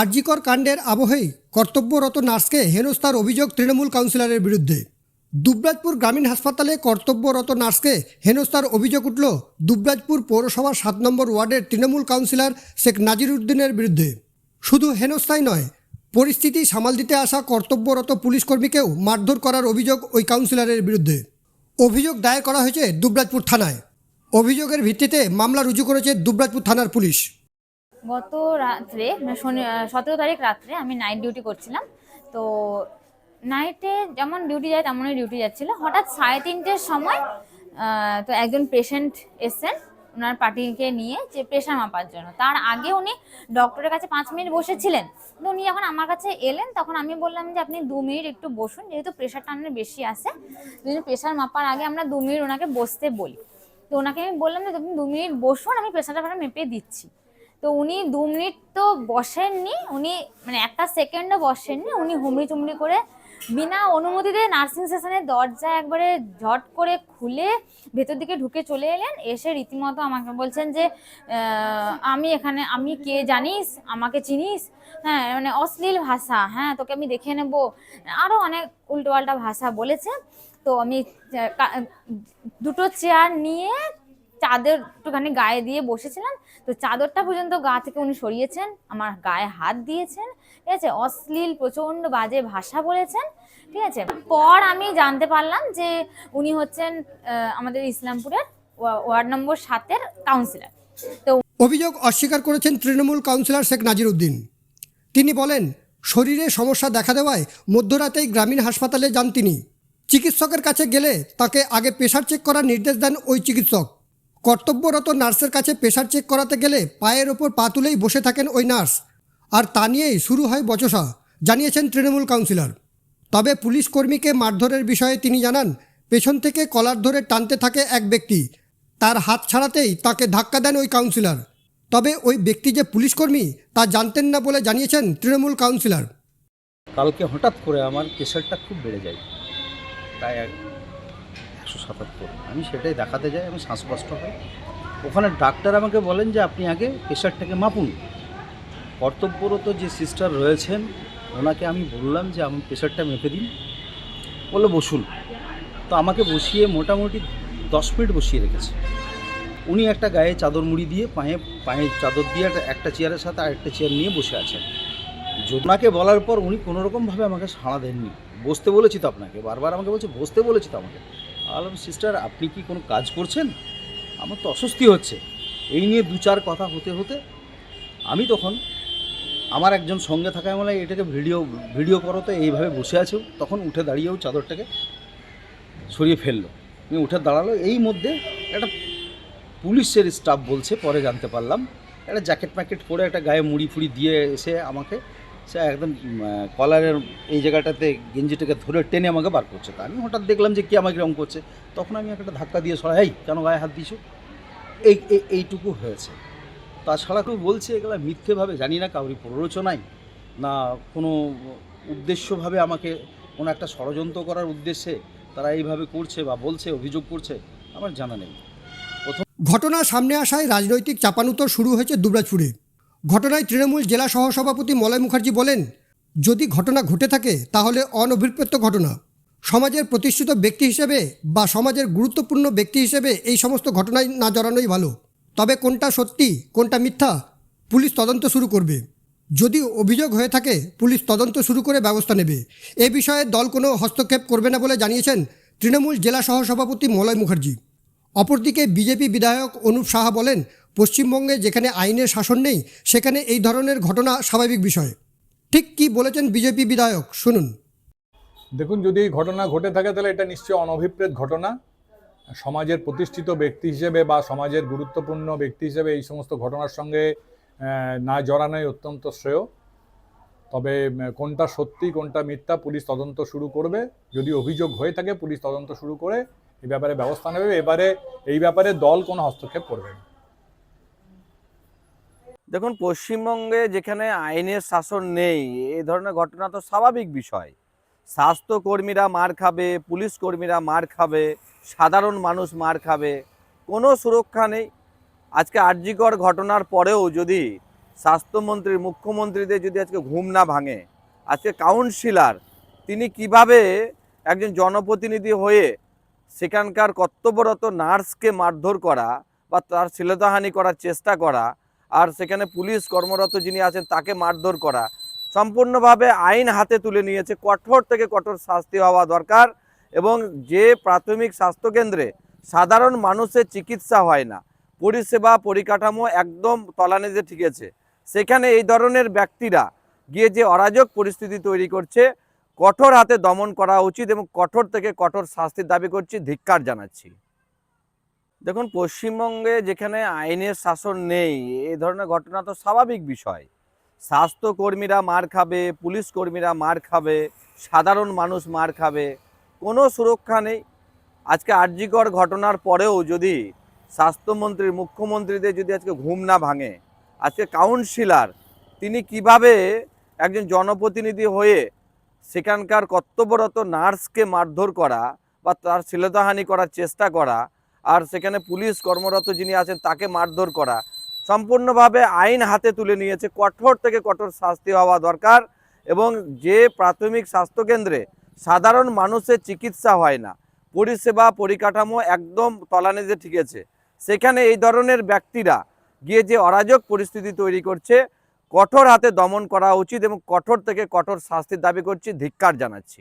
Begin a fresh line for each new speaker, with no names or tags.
আরজিকর কাণ্ডের আবহেই কর্তব্যরত নার্সকে হেনস্থার অভিযোগ তৃণমূল কাউন্সিলরের বিরুদ্ধে। দুবরাজপুর গ্রামীণ হাসপাতালে কর্তব্যরত নার্সকে হেনস্থার অভিযোগ উঠল দুবরাজপুর পৌরসভার সাত নম্বর ওয়ার্ডের তৃণমূল কাউন্সিলর শেখ নাজিরুদ্দিনের বিরুদ্ধে। শুধু হেনস্থাই নয়, পরিস্থিতি সামাল দিতে আসা কর্তব্যরত পুলিশ কর্মীকেও মারধর করার অভিযোগ ওই কাউন্সিলরের বিরুদ্ধে। অভিযোগ দায়ের করা হয়েছে দুবরাজপুর থানায়। অভিযোগের ভিত্তিতে মামলা রুজু করেছে দুবরাজপুর থানার পুলিশ।
গত রাত্রে মানে শনি সতেরো তারিখ রাত্রে আমি নাইট ডিউটি করছিলাম। তো নাইটে যেমন ডিউটি যায়, তেমনই ডিউটি যাচ্ছিল। হঠাৎ সাড়ে তিনটের সময় তো একজন পেশেন্ট এসছেন। ওনার পার্টিকে নিয়ে যে প্রেশার মাপার জন্য। তার আগে উনি ডক্টরের কাছে পাঁচ মিনিট বসেছিলেন। তো উনি যখন আমার কাছে এলেন, তখন আমি বললাম যে, আপনি দু মিনিট একটু বসুন, যেহেতু প্রেশারটা আপনার বেশি আসে প্রেশার মাপার আগে আমরা দু মিনিট ওনাকে বসতে বলি। তো ওনাকে আমি বললাম যে, আপনি দু মিনিট বসুন, আমি প্রেশারটা মেপে দিচ্ছি। তো উনি দু মিনিট তো বসেননি, উনি মানে একটা সেকেন্ডও বসেননি, উনি হুমড়ি চুমড়ি করে বিনা অনুমতিতে নার্সিং সেশনের দরজা একবারে ঝট করে খুলে ভেতর দিকে ঢুকে চলে এলেন। এসে রীতিমতো আমাকে বলছেন যে আমি এখানে, আমি কে জানিস? আমাকে চিনিস? হ্যাঁ মানে অশ্লীল ভাষা হ্যাঁ তোকে আমি দেখে নেব। আরও অনেক উল্টোপাল্টা ভাষা বলেছে। তো আমি দুটো চেয়ার নিয়ে চাদর একটুখানি গায়ে দিয়ে বসেছিলাম, তো চাদরটা পর্যন্ত গা থেকে উনি সরিয়েছেন, আমার গায়ে হাত দিয়েছেন, ঠিক আছে? অশ্লীল প্রচণ্ড বাজে ভাষা বলেছেন, ঠিক আছে? পর আমি জানতে পারলাম যে উনি হচ্ছেন আমাদের ইসলামপুরের ওয়ার্ড নম্বর সাতের কাউন্সিলর তো
অভিযোগ অস্বীকার করেছেন তৃণমূল কাউন্সিলর শেখ নাজির উদ্দিন তিনি বলেন, শরীরে সমস্যা দেখা দেওয়ায় মধ্যরাতেই গ্রামীণ হাসপাতালে যান তিনি। চিকিৎসকের কাছে গেলে তাকে আগে প্রেশার চেক করার নির্দেশ দেন ওই চিকিৎসক। কর্তব্যরত নার্সের কাছে প্রেশার চেক করাতে গেলে পায়ের ওপর পা তুলেই বসে থাকেন ওই নার্স। আর তা নিয়েই শুরু হয় বচসা, জানিয়েছেন তৃণমূল কাউন্সিলর। তবে পুলিশ কর্মীকে মারধরের বিষয়ে তিনি জানান, পেছন থেকে কলার ধরে টানতে থাকে এক ব্যক্তি। তার হাত ছাড়াতেই তাকে ধাক্কা দেন ওই কাউন্সিলর। তবে ওই ব্যক্তি যে পুলিশ কর্মী, তা জানতেন না বলে জানিয়েছেন তৃণমূল কাউন্সিলর।
কালকে হঠাৎ করে আমার প্রেশারটা খুব বেড়ে যায়। এক- একশো সাতাত্তর। আমি সেটাই দেখাতে যাই, আমি শ্বাসকষ্ট হয় ওখানে ডাক্তার আমাকে বলেন যে আপনি আগে প্রেশারটাকে মাপুন। কর্তব্যরত যে সিস্টার রয়েছেন, ওনাকে আমি বললাম যে আমি প্রেশারটা মেপে দিন। বলল, বসুন। তো আমাকে বসিয়ে মোটামুটি দশ মিনিট বসিয়ে রেখেছে। উনি একটা গায়ে চাদর মুড়ি দিয়ে পায়ে পায়ে চাদর দিয়ে একটা- চেয়ারের সাথে আরেকটা চেয়ার নিয়ে বসে আছেন। ওনাকে বলার পর উনি কোনো রকমভাবে আমাকে সাড়া দেননি, বসতে বলেছি তো আপনাকে, বারবার আমাকে বলছে, বসতে বলেছি তো আমাকে। আলম সিস্টার আপনি কি কোনো কাজ করছেন? আমার তো অস্বস্তি হচ্ছে। এই নিয়ে দু চার কথা হতে হতে আমি তখন আমার একজন সঙ্গে থাকায় বলে এটাকে ভিডিও ভিডিও করো তো এইভাবে বসে আছো তখন উঠে দাঁড়িয়েও চাদরটাকে সরিয়ে ফেলল। উঠে দাঁড়াল। এই মধ্যে একটা পুলিশের স্টাফ বলছে, পরে জানতে পারলাম। একটা জ্যাকেট প্যাকেট পরে একটা গায়ে মুড়ি ফুড়ি দিয়ে এসে আমাকে সে একদম কলারের এই জায়গাটাতে গেঞ্জিটাকে ধরে টেনে আমাকে বার করছে। তা আমি হঠাৎ দেখলাম যে কি আমাকে এরকম করছে। তখন আমি একটা ধাক্কা দিয়ে সরাই কেন গায়ে হাত দিছো? এই, এই- এইটুকু হয়েছে। তাছাড়া কেউ বলছে এগুলো মিথ্যেভাবে, জানি না কাউরি প্ররোচনায় না কোনো উদ্দেশ্যভাবে আমাকে কোনো একটা ষড়যন্ত্র করার উদ্দেশ্যে তারা এইভাবে করছে বা বলছে, অভিযোগ করছে, আমার জানা নেই।
ঘটনা সামনে আসায় রাজনৈতিক চাপানুতর শুরু হয়েছে দুবরাজপুরে। ঘটনায় তৃণমূল জেলা সহসভাপতি মলয় মুখার্জি বলেন, যদি ঘটনা ঘটে থাকে, তাহলে অনভিপ্রেত ঘটনা। সমাজের প্রতিষ্ঠিত ব্যক্তি হিসেবে বা সমাজের গুরুত্বপূর্ণ ব্যক্তি হিসেবে এই সমস্ত ঘটনায় না জড়ানোই ভালো। তবে কোনটা সত্যি, কোনটা মিথ্যা, পুলিশ তদন্ত শুরু করবে। যদি অভিযোগ হয়ে থাকে, পুলিশ তদন্ত শুরু করে ব্যবস্থা নেবে। এ বিষয়ে দল কোনো হস্তক্ষেপ করবে না বলে জানিয়েছেন তৃণমূল জেলা সহসভাপতি মলয় মুখার্জি। অপরদিকে বিজেপি বিধায়ক অনুপ সাহা বলেন পশ্চিমবঙ্গে যেখানে আইনের শাসন নেই, সেখানে এই ধরনের ঘটনা স্বাভাবিক বিষয়। ঠিক কি বলেছেন বিজেপি বিধায়ক? শুনুন।
দেখুন, যদি এই ঘটনা ঘটে থাকে, তাহলে এটা নিশ্চয়ই অনভিপ্রেত ঘটনা। সমাজের প্রতিষ্ঠিত ব্যক্তি হিসেবে বা সমাজের গুরুত্বপূর্ণ ব্যক্তি হিসেবে এই সমস্ত ঘটনার সঙ্গে না জড়ানোই অত্যন্ত শ্রেয়। তবে কোনটা সত্যি, কোনটা মিথ্যা, পুলিশ তদন্ত শুরু করবে। যদি অভিযোগ হয়ে থাকে, পুলিশ তদন্ত শুরু করে এই ব্যাপারে ব্যবস্থা নেবে। এবারে, এই ব্যাপারে দল কোনো হস্তক্ষেপ করবে না।
দেখুন, পশ্চিমবঙ্গে যেখানে আইনের শাসন নেই এই ধরনের ঘটনা তো স্বাভাবিক বিষয়। স্বাস্থ্যকর্মীরা মার খাবে পুলিশ কর্মীরা মার খাবে, সাধারণ মানুষ মার খাবে, কোনো সুরক্ষা নেই। আজকে আর্যিকর ঘটনার পরেও যদি স্বাস্থ্যমন্ত্রী, মুখ্যমন্ত্রীদের যদি আজকে ঘুম না ভাঙে, আজকে কাউন্সিলার, তিনি কীভাবে একজন জনপ্রতিনিধি হয়ে সেখানকার কর্তব্যরত নার্সকে মারধর করা বা তার শ্লীলতাহানি করার চেষ্টা করা আর সেখানে পুলিশ কর্মরত যিনি আছেন, তাকে মারধর করা। সম্পূর্ণভাবে আইন হাতে তুলে নিয়েছে। কঠোর থেকে কঠোর শাস্তি হওয়া দরকার এবং যে প্রাথমিক স্বাস্থ্যকেন্দ্রে সাধারণ মানুষের চিকিৎসা হয় না, পরিষেবা পরিকাঠামো একদম তলানিতে ঠিকেছে। সেখানে এই ধরনের ব্যক্তিরা গিয়ে যে অরাজক পরিস্থিতি তৈরি করছে, কঠোর হাতে দমন করা উচিত এবং কঠোর থেকে কঠোর শাস্তির দাবি করছি, ধিক্কার জানাচ্ছি। দেখুন, পশ্চিমবঙ্গে যেখানে আইনের শাসন নেই, এ ধরনের ঘটনা তো স্বাভাবিক বিষয়। স্বাস্থ্যকর্মীরা মার খাবে পুলিশ কর্মীরা মার খাবে, সাধারণ মানুষ মার খাবে, কোনো সুরক্ষা নেই। আজকে আর্যিকর ঘটনার পরেও যদি স্বাস্থ্যমন্ত্রী, মুখ্যমন্ত্রীদের যদি আজকে ঘুম না ভাঙে, আজকে কাউন্সিলার, তিনি কীভাবে একজন জনপ্রতিনিধি হয়ে সেখানকার কর্তব্যরত নার্সকে মারধর করা বা তার শ্লীলতাহানি করার চেষ্টা করা আর সেখানে পুলিশ কর্মরত যিনি আছেন, তাকে মারধর করা। সম্পূর্ণভাবে আইন হাতে তুলে নিয়েছে। কঠোর থেকে কঠোর শাস্তি হওয়া দরকার এবং যে প্রাথমিক স্বাস্থ্যকেন্দ্রে সাধারণ মানুষের চিকিৎসা হয় না, পরিষেবা পরিকাঠামো একদম তলানিতে ঠিকেছে। সেখানে এই ধরনের ব্যক্তিরা গিয়ে যে অরাজক পরিস্থিতি তৈরি করছে, কঠোর হাতে দমন করা উচিত এবং কঠোর থেকে কঠোর শাস্তির দাবি করছি, ধিক্কার জানাচ্ছি।